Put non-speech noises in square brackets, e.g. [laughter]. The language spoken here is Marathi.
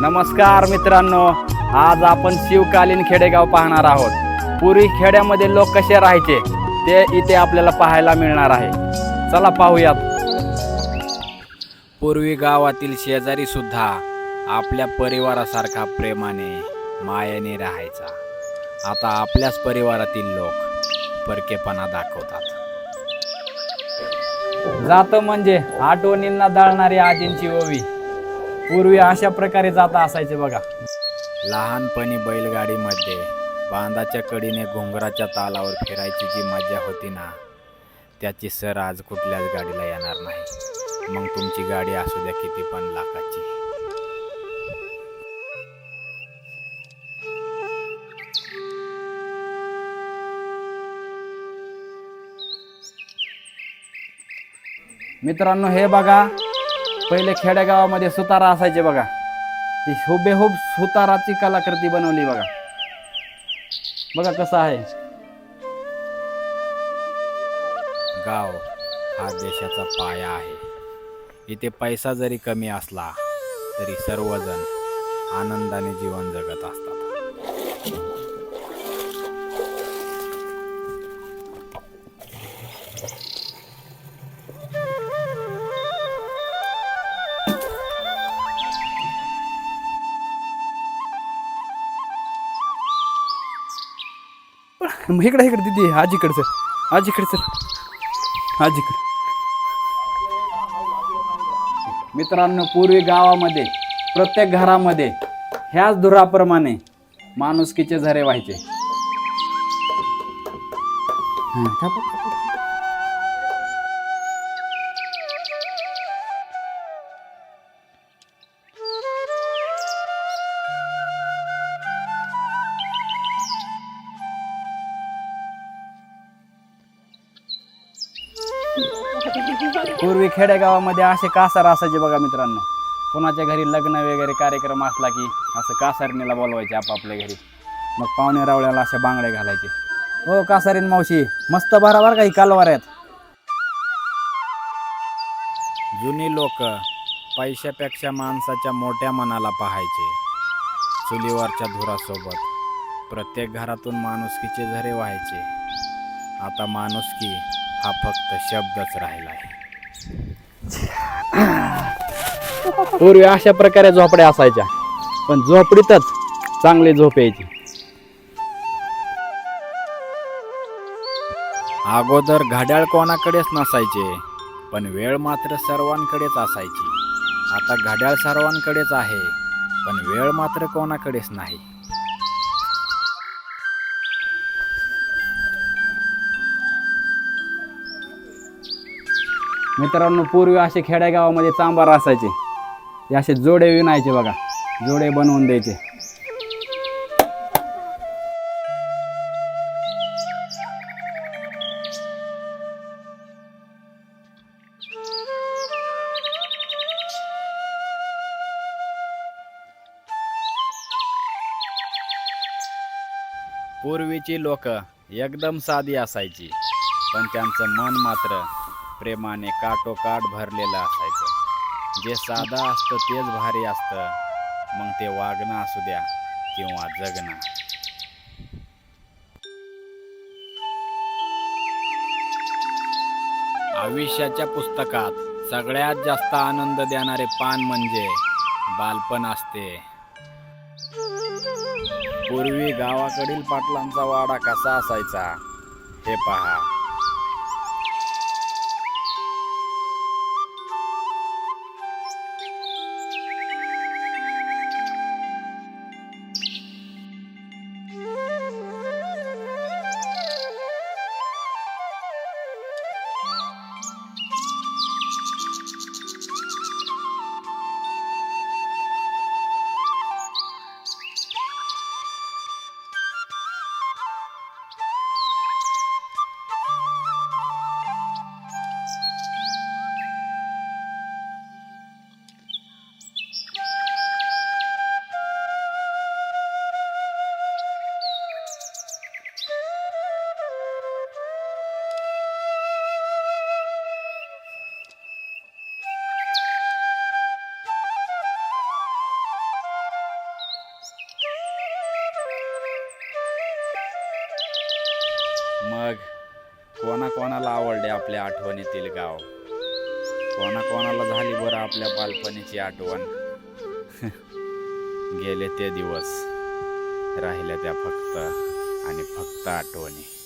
नमस्कार मित्रांनो आज आपण शिवकालीन खेडेगाव पाहणार आहोत. पूर्वी खेड्यामध्ये लोक कसे राहायचे ते इथे आपल्याला पाहायला मिळणार आहे. चला पाहूयात. पूर्वी गावातील शेजारी सुद्धा आपल्या परिवारासारखा प्रेमाने मायाने राहायचा. आता आपल्याच परिवारातील लोक परकेपणा दाखवतात. जातं म्हणजे आठवणींना दळणारी आजींची ओवी. पूर्वी अशा प्रकारे जाता असायचे बघा. लहानपणी बैलगाडीमध्ये बांधाच्या कडीने घुंगराच्या तालावर फिरायची जी मजा होती ना त्याची सर आज कुठल्याच गाडीला येणार नाही. मग तुमची गाडी असू द्या किती पण लाखाची. मित्रांनो हे बघा पहिले खेडेगावामध्ये सुतारा असायचे बघा. ती हुबेहूब सुताराची कलाकृती बनवली बघा. बघा कसं आहे. गाव हा देशाचा पाया आहे. इथे पैसा जरी कमी असला तरी सर्वजण आनंदाने जीवन जगत असतात. इकडे इकडे दिदी आजीकडे सर आजीकडे सर आजीकडे मित्रांनो पूर्वी गावामध्ये प्रत्येक घरामध्ये ह्याच धुराप्रमाणे माणुसकीचे झरे व्हायचे. पूर्वी खेडेगावामध्ये असे कासार असायचे बघा मित्रांनो. कोणाच्या घरी लग्न वगैरे कार्यक्रम असला की असं कासारणीला बोलवायचे आपापल्या घरी. मग पाहुणे रावळ्याला असे बांगडे घालायचे. हो कासारीन मावशी मस्त बरोबर काही कालवार आहेत जुनी लोक पैशापेक्षा माणसाच्या मोठ्या मनाला पाहायचे. चुलीवरच्या धुरासोबत प्रत्येक घरातून माणुसकीचे झरे व्हायचे. आता माणुसकी हा फक्त शब्दच राहिला आहे. पूर्वी अशा प्रकारे झोपड्या असायच्या पण झोपडीतच चांगली झोप यायची. अगोदर घड्याळ कोणाकडेच नसायचे पण वेळ मात्र सर्वांकडेच असायची. आता घड्याळ सर्वांकडेच आहे पण वेळ मात्र कोणाकडेच नाही. मित्रांनो पूर्वी असे खेड्यागावामध्ये चांबार असायचे. ते असे जोडे विणायचे बघा. जोडे बनवून द्यायचे. पूर्वीची लोक एकदम साधी असायची पण त्यांचं मन मात्र प्रेमाने काटोकाट भरलेलं असायचं. जे साधं असतं तेच भारी असतं. मग ते वागणं असू द्या किंवा जगणं. आयुष्याच्या पुस्तकात सगळ्यात जास्त आनंद देणारे पान म्हणजे बालपण असते. पूर्वी गावाकडील पाटलांचा वाडा कसा असायचा? हे पहा. मग कोणाकोणाला आवडले आपल्या आठवणीतील गाव? कोणाकोणाला झाली बरं आपल्या बालपणीची आठवण? [laughs] गेले ते दिवस. राहिल्या त्या फक्त आणि फक्त आठवणी.